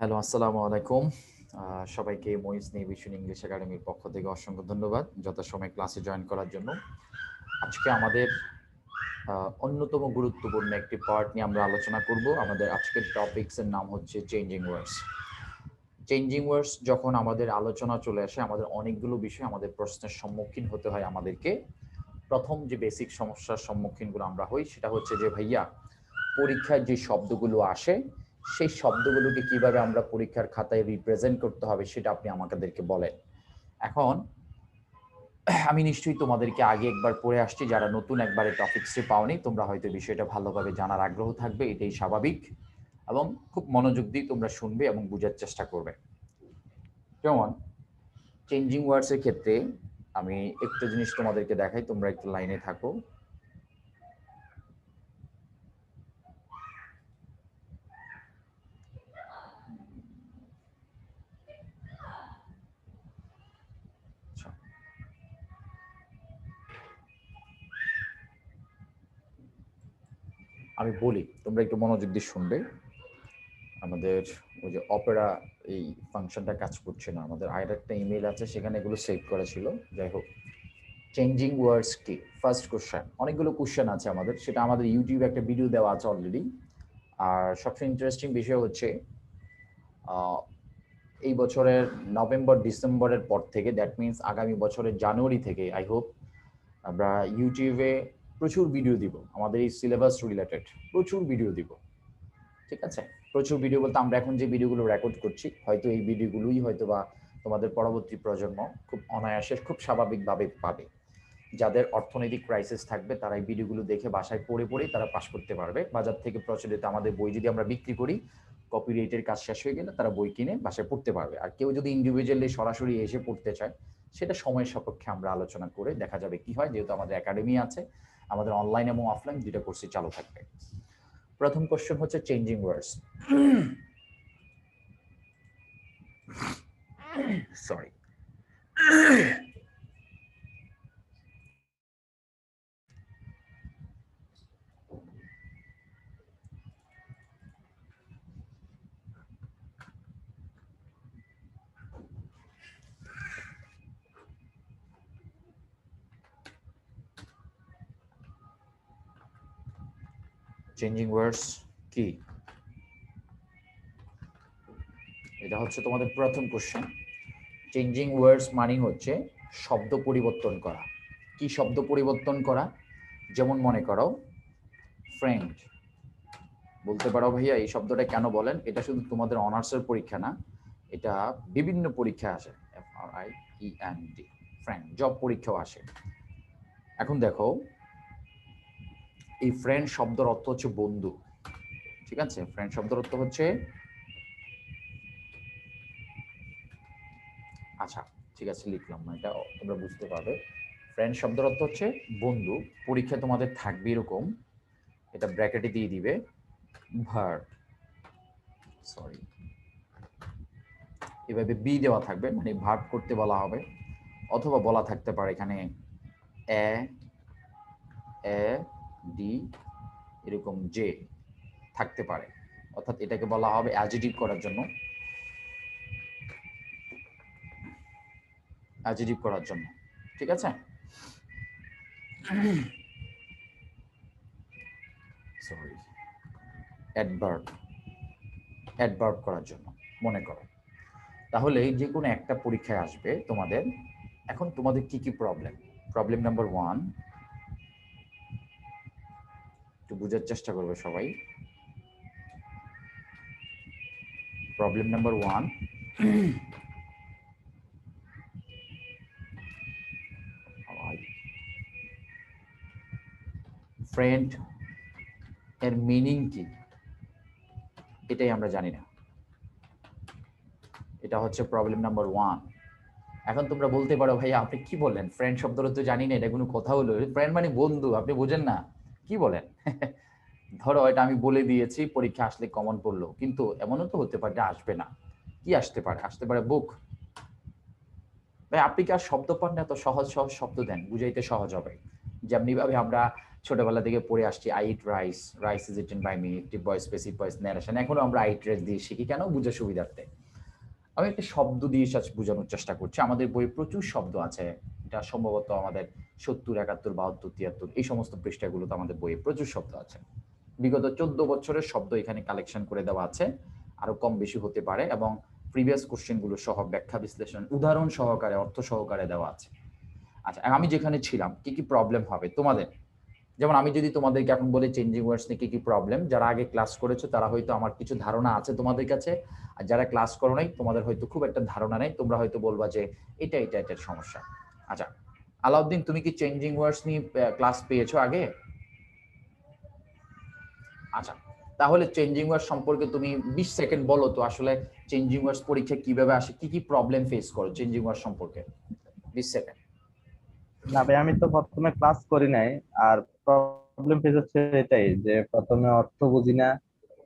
Hello, আসসালামু আলাইকুম। সবাইকে মহিস নেভিশন ইংলিশ একাডেমির পক্ষ থেকে অসংখ্য ধন্যবাদ যথাসময়ে ক্লাসে জয়েন করার জন্য। আজকে আমাদের অন্যতম গুরুত্বপূর্ণ একটি পার্ট নিয়ে আমরা আলোচনা করব। আমাদের আজকের টপিকস এর নাম হচ্ছে চেঞ্জিং ওয়ার্ডস। চেঞ্জিং ওয়ার্ডস যখন আমাদের আলোচনা চলে আসে, আমাদের অনেকগুলো বিষয় আমাদের প্রশ্নের সম্মুখীন হতে হয় আমাদেরকে। প্রথম যে বেসিক সমস্যার সম্মুখীনগুলো আমরা হই, সেটা হচ্ছে যে, ভাইয়া, পরীক্ষায় যে শব্দগুলো আসে সেই শব্দগুলোকে কীভাবে আমরা পরীক্ষার খাতায় রিপ্রেজেন্ট করতে হবে সেটা আপনি আমাদেরকে বলেন। এখন, আমি নিশ্চয়ই তোমাদেরকে আগে একবার পড়ে আসছি, যারা নতুন একবার টপিক্সটি পাওনি, তোমরা হয়তো বিষয়টা ভালোভাবে জানার আগ্রহ থাকবে, এটাই স্বাভাবিক। এবং খুব মনোযোগ দিয়ে তোমরা শুনবে এবং বোঝার চেষ্টা করবে। যেমন চেঞ্জিং ওয়ার্ডস এর ক্ষেত্রে আমি একটা জিনিস তোমাদেরকে দেখাই, তোমরা একটু লাইনে থাকো। আমি বলি, তোমরা একটু মনোযোগ দিয়ে শুনবে। আমাদের ওই যে অপেরা এই ফাংশনটা কাজ করছে না। আমাদের আর একটা ইমেল আছে, সেখানে এগুলো সেভ করা ছিল। যাই হোক চেঞ্জিং ওয়ার্ডস কি ফার্স্ট কোশ্চেন অনেকগুলো কোশ্চেন আছে আমাদের। সেটা আমাদের ইউটিউবে একটা ভিডিও দেওয়া আছে অলরেডি আর সবচেয়ে ইন্টারেস্টিং বিষয় হচ্ছে এই বছরের নভেম্বর ডিসেম্বরের পর থেকে দ্যাট মিন্স আগামী বছরের জানুয়ারি থেকে আই হোপ আমরা ইউটিউবে প্রচুর ভিডিও দিব। আমাদের এই সিলেবাস রিলেটেড প্রচুর ভিডিও দিব। ঠিক আছে? প্রচুর ভিডিও বলতে আমরা এখন যে ভিডিওগুলো রেকর্ড করছি, হয়তো এই ভিডিওগুলোই হয়তো বা তোমাদের পরবর্তী প্রজন্ম খুব অনায়াসে, খুব স্বাভাবিকভাবে পাবে। যাদের অর্থনৈতিক ক্রাইসিস থাকবে, তারা এই ভিডিওগুলো দেখে বাসায় পড়ে পড়েই তারা পাশ করতে পারবে। বাজার থেকে প্রচলিত আমাদের বই যদি আমরা বিক্রি করি কপিরাইটের কাজ শেষ হয়ে গেলে তারা বই কিনে বাসায় পড়তে পারবে। আর কেউ যদি ইন্ডিভিজুয়ালি সরাসরি এসে পড়তে চায়, সেটা সময় সাপেক্ষে আমরা আলোচনা করে দেখা যাবে কি হয়, যেহেতু আমাদের একাডেমি আছে আমাদের অনলাইন এবং অফলাইন দুইটা কোর্সই চালু থাকবে। প্রথম কোশ্চেন হচ্ছে changing words sorry changing words কি? এটা হচ্ছে তোমাদের প্রথম কোশ্চেন চেঞ্জিং ওয়ার্ডস মানে হচ্ছে শব্দ পরিবর্তন করা। কি শব্দ পরিবর্তন করা? যেমন মনে করো ফ্রেন্ড বলতে পারো ভাইয়া, এই শব্দটা কেন বলেন? এটা শুধু তোমাদের অনার্সের পরীক্ষা না, এটা বিভিন্ন পরীক্ষা আসে। F R I E N D friend job পরীক্ষাও আসে। এখন দেখো এই ফ্রেন্ড শব্দের অর্থ হচ্ছে বন্ধু। ঠিক আছে? ফ্রেন্ড শব্দের অর্থ হচ্ছে আচ্ছা ঠিক আছে, লিখলাম না, এটা তোমরা বুঝতে পারবে। ফ্রেন্ড শব্দের অর্থ হচ্ছে বন্ধু। পরীক্ষা তোমাদের থাকবে এরকম, এটা ব্র্যাকেটে দিয়ে দিবে। ভার সরি এভাবে বি দেওয়া থাকবে মানে ভার্ব করতে বলা হবে, অথবা বলা থাকতে পারে এখানে, এ এ ডি এরকম জে থাকতে পারে। অর্থাৎ এটাকে বলা হবে অ্যাজিটিভ করার জন্য। অ্যাজিটিভ করার জন্য। ঠিক আছে? সরি অ্যাডভার্ব অ্যাডভার্ব করার জন্য, মনে করো। তাহলে যে কোনো একটা পরীক্ষায় আসবে তোমাদের। এখন তোমাদের কি কি প্রবলেম প্রবলেম নাম্বার ওয়ান একটু বোঝার চেষ্টা করবে সবাই। প্রবলেম নাম্বার ওয়ান ফ্রেন্ড এর মিনিং কি? এটাই আমরা জানি না। এটা হচ্ছে প্রবলেম নাম্বার ওয়ান এখন তোমরা বলতে পারো ভাই আপনি কি বললেন? ফ্রেন্ড শব্দটা তো জানি না, এটা কোনো কথা হলো। ফ্রেন্ড মানে বন্ধু, আপনি বোঝেন না। কি বলেন? ধরো এটা আমি বলে দিয়েছি, পরীক্ষা আসলে কমন পড়ল। কিন্তু এমনও তো হতে পারে আসবে না। কি আসতে পারে? আসতে পারে বুক ভাই, আপনি কি আর শব্দ পান না? এত সহজ সহজ শব্দ দেন। বুঝাইতে সহজ হবে। যেমনি ভাবে আমরা ছোটবেলা থেকে পড়ে আসছি I eat rice rice is eaten by me voice specific voice narration এখনও আমরা আইট রাইস দিয়ে শিখি। কেন? বুঝে সুবিধার্থে। আমি একটা শব্দ দিয়ে বোঝানোর চেষ্টা করছি। আমাদের বইয়ে প্রচুর শব্দ আছে। এটা সম্ভবত আমাদের সত্তর, একাত্তর, বাহাত্তর, তিয়াত্তর, এই সমস্ত পৃষ্ঠাগুলোতে আমাদের বইয়ে প্রচুর শব্দ আছে। বিগত চোদ্দ বছরের শব্দ এখানে কালেকশন করে দেওয়া আছে। আরও কম বেশি হতে পারে এবং প্রিভিয়াস কোশ্চেনগুলো সহ ব্যাখ্যা বিশ্লেষণ উদাহরণ সহকারে, অর্থ সহকারে দেওয়া আছে। আচ্ছা আমি যেখানে ছিলাম, কি কি প্রবলেম হবে তোমাদের? যেমন আমি যদি তোমাদেরকে এখন বলি চেঞ্জিং ওয়ার্ডস নিয়ে কি কি প্রবলেম যারা আগে ক্লাস করেছ তারা হয়তো আমার কিছু ধারণা আছে তোমাদের কাছে। আর যারা ক্লাস করো নাই, তোমাদের হয়তো খুব একটা ধারণা নেই, তোমরা হয়তো বলবা যে এটা এটা, এটার সমস্যা। আচ্ছা আলাউদ্দিন, তুমি কি চেঞ্জিং ওয়ার্ডস নিয়ে ক্লাস পেয়েছ আগে? আচ্ছা তাহলে চেঞ্জিং ওয়ার্ড সম্পর্কে তুমি বিশ সেকেন্ড বলো তো, আসলে চেঞ্জিং ওয়ার্ডস পরীক্ষা কীভাবে আসে, কি কি প্রবলেম ফেস করো চেঞ্জিং ওয়ার্ড সম্পর্কে? বিশ সেকেন্ড না ভাই আমি তো প্রথমে ক্লাস করি নাই। আর প্রবলেম ফেস হচ্ছে এটাই যে প্রথমে অর্থ বুঝি না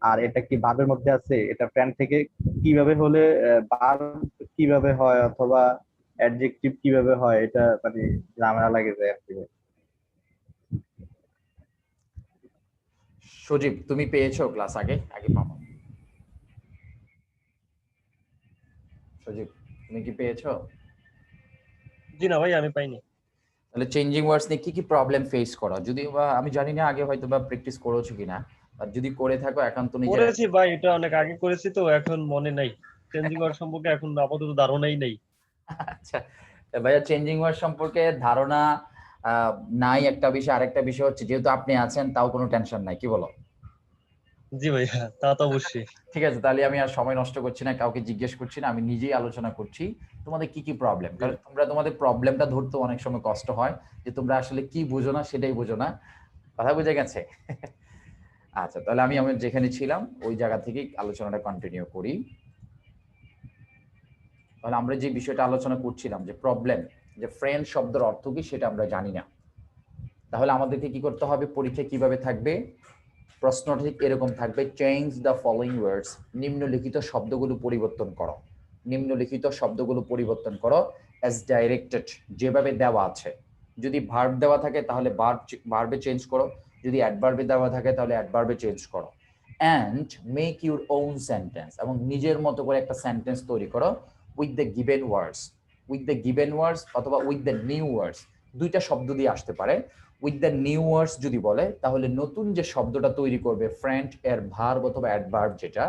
আর এটা কি ভাবের মধ্যে আছে এটা ফ্রেন্ড থেকে কীভাবে হলে বার কীভাবে হয় অথবা অ্যাডজেক্টিভ কীভাবে হয় এটা মানে ঝামেলা লাগে যায় আর কি সজীব তুমি পেয়েছ ক্লাস আগে আগে পাবো। সজীব তুমি কি পেয়েছ? জি না ভাই আমি পাইনি। তাহলে চেঞ্জিং ওয়ার্ডস নিয়ে কি কি প্রবলেম ফেস করো? যদি বা আমি জানি না আগে হয়তো বা প্র্যাকটিস করেছ কিনা আর যদি করে থাকো একান্ত নিজে করেছি ভাই এটা অনেক আগে করেছি তো এখন মনে নাই। চেঞ্জিং ওয়ার্ড সম্পর্কে এখন আপাতত ধারণাই নেই। আচ্ছা ভাইয়া চেঞ্জিং ওয়ার্ড সম্পর্কে ধারণা আহ, নাই একটা বিষয় আরেকটা বিষয় হচ্ছে যেহেতু আপনি আছেন তাও কোনো টেনশন নাই কি বলো? জি ভাইয়া, তা তো অবশ্যই। ঠিক আছে, তাহলে আমি আর সময় নষ্ট করছি না, কাউকে জিজ্ঞেস করছি না, আমি নিজেই আলোচনা করছি, তোমাদের কি কি প্রবলেম কারণ তোমরা তোমাদের প্রবলেমটা ধরতে অনেক সময় কষ্ট হয়, যে তোমরা আসলে কি বুঝো না, সেটাই বুঝো না। কথা বুঝে গেছে? আচ্ছা তাহলে আমি আমি যেখানে ছিলাম, ওই জায়গা থেকেই আলোচনাটা কন্টিনিউ করি। তাহলে আমরা যে বিষয়টা আলোচনা করছিলাম, যে প্রবলেম যে ফ্রেন্ড শব্দের অর্থ কি, সেটা আমরা জানি না। তাহলে আমাদেরকে কি করতে হবে? পরীক্ষা কীভাবে থাকবে? প্রশ্নটা ঠিক এরকম থাকবে চেঞ্জ দ্য ফলোইং ওয়ার্ডস নিম্নলিখিত শব্দগুলো পরিবর্তন করো, নিম্নলিখিত শব্দগুলো পরিবর্তন করো অ্যাজ ডাইরেক্টেড যেভাবে দেওয়া আছে। যদি ভার্ব দেওয়া থাকে তাহলে ভার্ব ভার্বে চেঞ্জ করো, যদি অ্যাডভার্বে দেওয়া থাকে তাহলে অ্যাডভার্বে চেঞ্জ করো। And make your own sentence এবং নিজের মতো করে একটা সেন্টেন্স তৈরি করো with the given words with the given words অথবা উইথ দ্য নিউ ওয়ার্ডস দুইটা শব্দ দিয়ে আসতে পারে। উইথ দ্য নিউ ওয়ার্ডস যদি বলে, তাহলে নতুন যে শব্দটা তৈরি করবে ফ্রেন্ড এর ভার্ব অথবা অ্যাডভার্ব যেটা,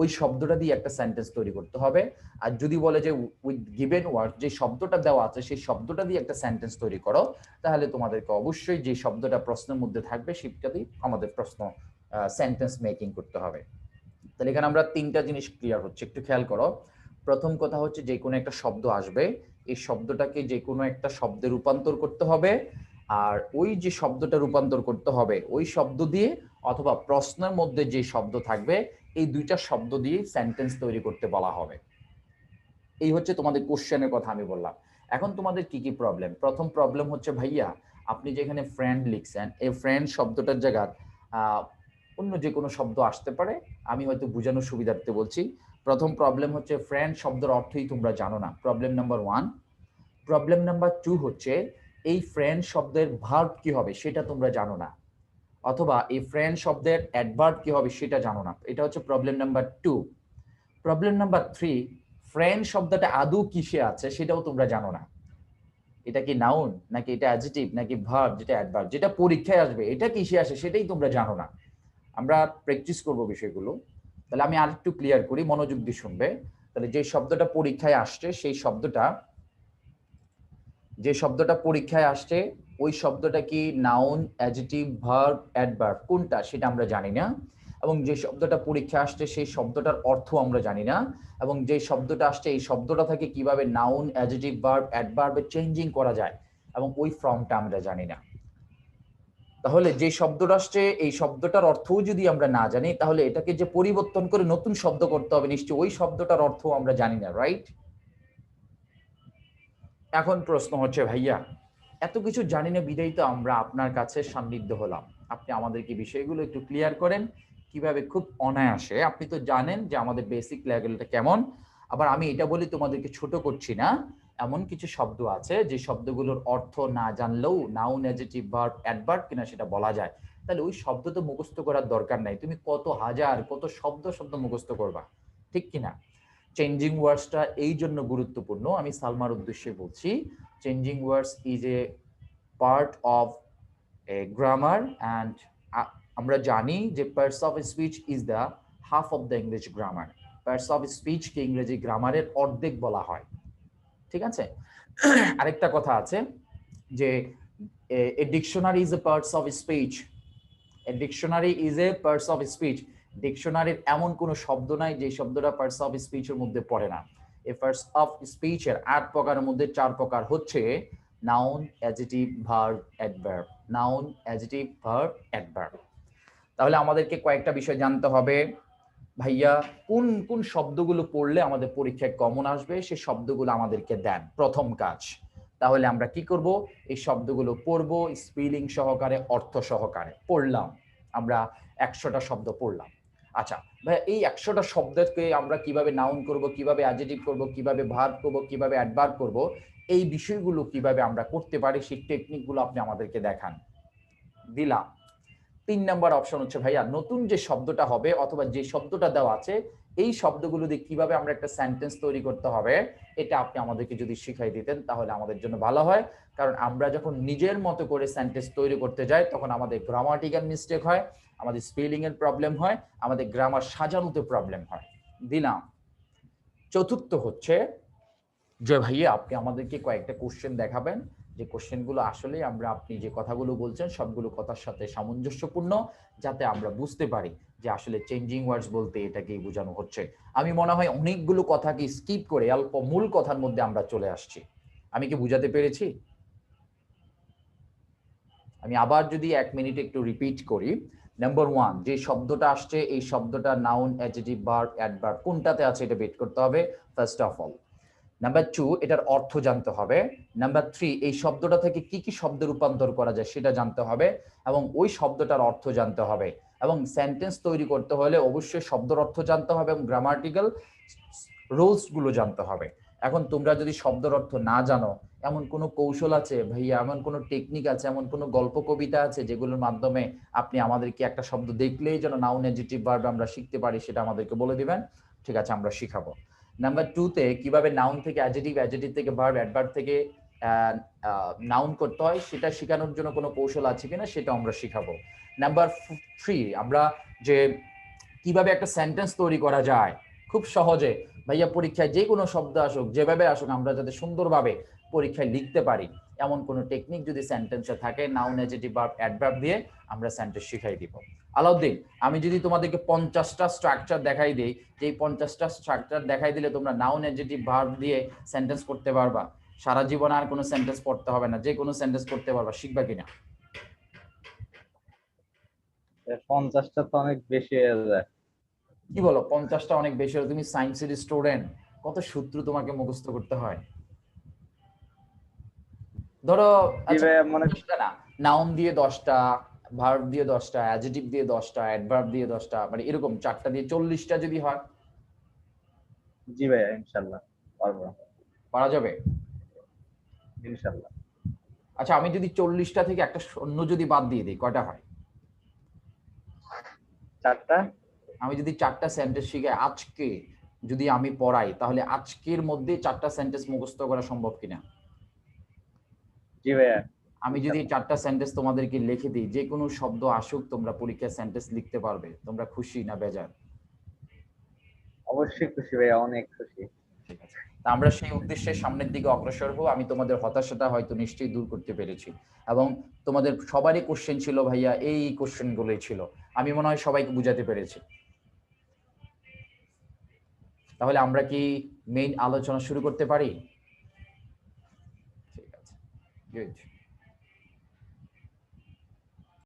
ওই শব্দটা দিয়ে একটা সেন্টেন্স তৈরি করতে হবে। আর যদি বলে যে উইথ গিভেন ওয়ার্ড যে শব্দটা দেওয়া আছে, সেই শব্দটা দিয়ে একটা সেন্টেন্স তৈরি করো, তাহলে তোমাদেরকে অবশ্যই যে শব্দটা প্রশ্নের মধ্যে থাকবে, সেটা দিয়ে আমাদের প্রশ্ন সেন্টেন্স মেকিং করতে হবে। তাহলে এখানে আমরা তিনটা জিনিস ক্লিয়ার হচ্ছে, একটু খেয়াল করো। প্রথম কথা হচ্ছে যে কোনো একটা শব্দ আসবে এই শব্দটাকে যে কোনো একটা শব্দে রূপান্তর করতে হবে। আর ওই যে শব্দটা রূপান্তর করতে হবে, ওই শব্দ দিয়ে অথবা প্রশ্নের মধ্যে যে শব্দ থাকবে, এই দুইটা শব্দ দিয়ে সেন্টেন্স তৈরি করতে বলা হবে। এই হচ্ছে তোমাদের কোশ্চেনের কথা আমি বললাম। এখন তোমাদের কি কি প্রবলেম প্রথম প্রবলেম হচ্ছে ভাইয়া, আপনি যেখানে ফ্রেন্ড লিখছেন, এই ফ্রেন্ড শব্দটার জায়গা অন্য যে কোনো শব্দ আসতে পারে। আমি হয়তো বোঝানোর সুবিধার্থে বলছি। প্রথম প্রবলেম হচ্ছে ফ্রেন্ড শব্দের অর্থই তোমরা জানো না। Problem number one problem number two হচ্ছে এই ফ্রেন্ড শব্দের ভার্ব কি হবে সেটা তোমরা জানো না। অথবা এই ফ্রেন্ড শব্দের অ্যাডভার্ব কি হবে সেটা জানো না। এটা হচ্ছে problem number two problem number three friend শব্দটা আদৌ কিসে আছে সেটাও তোমরা জানো না। এটা কি নাউন নাকি এটা অ্যাজিটিভ নাকি ভার্ব যেটা অ্যাডভার্ব যেটা পরীক্ষায় আসবে, এটা কিসে আসে সেটাই তোমরা জানো না। আমরা প্র্যাকটিস করব বিষয়গুলো। তাহলে আমি আরেকটু ক্লিয়ার করি, মনোযোগ দিয়ে শুনবে। তাহলে যে শব্দটা পরীক্ষায় আসছে, সেই শব্দটা, যে শব্দটা পরীক্ষায় আসছে, ওই শব্দটা কি নাউন অ্যাজিটিভ ভার্ব অ্যাডভার্ব কোনটা সেটা আমরা জানি না। এবং যে শব্দটা পরীক্ষায় আসছে, সেই শব্দটার অর্থ আমরা জানি না। এবং যে শব্দটা আসছে, এই শব্দটা থেকে কীভাবে নাউন অ্যাজিটিভ ভার্ব অ্যাডভার্বে চেঞ্জিং করা যায়, এবং ওই ফর্মটা আমরা জানি না। তাহলে যে শব্দটা আসছে, এই শব্দটার অর্থও যদি আমরা না জানি, তাহলে এটাকে যে পরিবর্তন করে নতুন শব্দ করতে হবে, নিশ্চয়ই ওই শব্দটার অর্থ আমরা জানি না রাইট এখন প্রশ্ন হচ্ছে, ভাইয়া, এত কিছু জানি না বিদায়ী তো আমরা আপনার কাছে সান্নিধ্য হলাম। আপনি আমাদেরকে বিষয়গুলো একটু ক্লিয়ার করেন, কীভাবে খুব অনায়াসে, আপনি তো জানেন যে আমাদের বেসিক লেভেলটা কেমন, আবার আমি এটা বলি তোমাদেরকে ছোট করছি না। এমন কিছু শব্দ আছে যে শব্দগুলোর অর্থ না জানলেও নাউন অ্যাডজেটিভ ভার্ব অ্যাডভার্ব কিনা সেটা বলা যায়। তাহলে ওই শব্দ তো মুখস্থ করার দরকার নাই। তুমি কত হাজার, কত শব্দ শব্দ মুখস্থ করবা, ঠিক কিনা? চেঞ্জিং ওয়ার্ডসটা এই জন্য গুরুত্বপূর্ণ, আমি সালমার উদ্দেশ্যে বলছি। Changing words is a part of a grammar and আমরা জানি যে parts of speech is the half of the English grammar parts of স্পিচকে ইংরেজি গ্রামারের অর্ধেক বলা হয়। ঠিক আছে? আরেকটা কথা আছে যে, a dictionary is a parts of speech a dictionary is a parts of speech ডিকশনারির এমন কোনো শব্দ নাই যে শব্দটা পার্টস অফ স্পিচের মধ্যে পড়ে না। এ পার্টস অফ স্পিচের আট প্রকারের মধ্যে চার প্রকার হচ্ছে noun adjective verb adverb noun adjective verb adverb তাহলে আমাদেরকে কয়েকটা বিষয় জানতে হবে। ভাইয়া, কোন কোন শব্দগুলো পড়লে আমাদের পরীক্ষায় কমন আসবে? সেই শব্দগুলো আমাদেরকে দেন। প্রথম কাজ। তাহলে আমরা কি করব? এই শব্দগুলো পড়ব স্পেলিং সহকারে, অর্থ সহকারে। পড়লাম। আমরা একশোটা শব্দ পড়লাম। আচ্ছা ভাইয়া, এই একশোটা শব্দকে আমরা কীভাবে নাউন করব, কীভাবে অ্যাডজেটিভ করব, কীভাবে ভার্ব করব, কীভাবে অ্যাডভার্ব করব, এই বিষয়গুলো কীভাবে আমরা করতে পারি, সেই টেকনিকগুলো আপনি আমাদেরকে দেখান। দিলাম। তিন নম্বর অপশন হচ্ছে, ভাইয়া, নতুন যে শব্দটা হবে অথবা যে শব্দটা দেওয়া আছে, এই শব্দগুলো দিয়ে কীভাবে আমরা একটা সেন্টেন্স তৈরি করতে হবে, এটা আপনি আমাদেরকে যদি শিখাই দিতেন, তাহলে আমাদের জন্য ভালো হয়। কারণ আমরা যখন নিজের মতো করে সেন্টেন্স তৈরি করতে যাই, তখন আমাদের গ্রামাটিক্যাল মিস্টেক হয়, আমাদের স্পেলিং এর প্রবলেম হয়, আমাদের গ্রামার সাজানোতে প্রবলেম হয়। দিলাম। চতুর্থ হচ্ছে, যে ভাইয়া, আপনি আমাদেরকে কয়েকটা কোশ্চেন দেখাবেন যে কোশ্চেনগুলো আসলে আমরা, আপনি যে কথাগুলো বলছেন, সবগুলো কথার সাথে সামঞ্জস্যপূর্ণ যাতে আমরা বুঝতে পারি যে আসলে চেঞ্জিং ওয়ার্ডস বলতে এটাকেই বোঝানো হচ্ছে। আমি মনে হয় অনেকগুলো কথাকে স্কিপ করে অল্প মূল কথার মধ্যে আমরা চলে আসছি। আমি কি বুঝাতে পেরেছি? আমি আবার যদি এক মিনিট একটু রিপিট করি। নাম্বার ওয়ান যে শব্দটা আসছে, এই শব্দটা নাউন অ্যাডজেটিভ ভার্ব অ্যাডভার্ব কোনটাতে আছে এটা বেট করতে হবে? First of all number two এটার অর্থ জানতে হবে। নাম্বার থ্রি এই শব্দটা থেকে কি কি শব্দ রূপান্তর করা যায় সেটা জানতে হবে এবং ওই শব্দটার অর্থ জানতে হবে এবং সেন্টেন্স তৈরি করতে হলে অবশ্যই শব্দের অর্থ জানতে হবে এবং গ্রামাটিক্যাল রুলসগুলো জানতে হবে। এখন তোমরা যদি শব্দের অর্থ না জানো, এমন কোনো কৌশল আছে ভাইয়া, এমন কোনো টেকনিক আছে, এমন কোনো গল্প কবিতা আছে যেগুলোর মাধ্যমে আপনি আমাদেরকে একটা শব্দ দেখলেই যেন নাউন এজিটিভ ভার্ব আমরা শিখতে পারি সেটা আমাদেরকে বলে দিবেন। ঠিক আছে, আমরা শিখাবো। নাম্বার টুতে কীভাবে নাউন থেকে অ্যাজেটিভ অ্যাজেটিভ থেকে ভার্ব অ্যাডভার্ব থেকে নাউন করতে হয়, সেটা শেখানোর জন্য কোনো কৌশল আছে কিনা সেটা আমরা শিখাবো। নাম্বার থ্রি আমরা যে কীভাবে একটা সেন্টেন্স তৈরি করা যায়, খুব সহজে। ভাইয়া, পরীক্ষায় যে কোনো শব্দ আসুক, যেভাবে আসুক, আমরা যাতে সুন্দরভাবে পরীক্ষায় লিখতে পারি। এমন কোনো টেকনিক যদি সেন্টেন্সে থাকে নাউন অ্যাডজেটিভ ভার্ব অ্যাডভার্ব দিয়ে আমরা সেন্টেন্স শিখাই দিব। আলাউদ্দিন আমি যদি তোমাদেরকে পঞ্চাশটা স্ট্রাকচার দেখাই দিই যে পঞ্চাশটা স্ট্রাকচার দেখাই দিলে তোমরা নাউন অ্যাডজেটিভ ভার্ব দিয়ে সেন্টেন্স করতে পারবা। সারা জীবন আর কোনো সেন্টেন্স পড়তে হবে না যে কোনো সেন্টেন্স করতে পারবা শিখবা কিনা? পঞ্চাশটা তো অনেক বেশি হয়ে যায়। কি বলো পঞ্চাশটা অনেক বেশি তুমি সায়েন্সের স্টুডেন্ট কত সূত্র তোমাকে মুখস্থ করতে হয়? ধরো আচ্ছা, নাউন দিয়ে দশটা ভার্ব দিয়ে দশটা অ্যাডজেটিভ দিয়ে দশটা অ্যাডভার্ব দিয়ে দশটা মানে এরকম চারটা দিয়ে চল্লিশটা যদি হয়। জি ভাইয়া ইনশাল্লাহ পারব পারা যাবে? ইনশাল্লাহ। আচ্ছা আমি যদি চল্লিশটা থেকে একটা শূন্য যদি বাদ দিয়ে দিই কয়টা হয়? চারটা? আমি যদি চারটা সেন্টেন্স শিখে আজকে যদি আমি পড়াই তাহলে আজকের মধ্যে চারটা সেন্টেন্স মুখস্থ করা সম্ভব কিনা? জি ভাইয়া। আমি যদি চারটা সেন্টেন্স তোমাদেরকে লিখে দিই যে কোনো শব্দ আসুক তোমরা পরীক্ষায় সেন্টেন্স লিখতে পারবে। তোমরা খুশি না বেজার? অবশ্যই খুশি ভাইয়া অনেক খুশি। ঠিক আছে। আমরা সেই উদ্দেশ্যে সামনের দিকে অগ্রসর হব। আমি তোমাদের হতাশাটা হয়তো নিশ্চয়ই দূর করতে পেরেছি। এবং তোমাদের সবারই কোশ্চেন ছিল ভাইয়া এই কোশ্চেন গুলোই ছিল। আমি মনে হয় সবাইকে বুঝাতে পেরেছি। তাহলে আমরা কি মেইন আলোচনা শুরু করতে পারি? ঠিক আছে গুড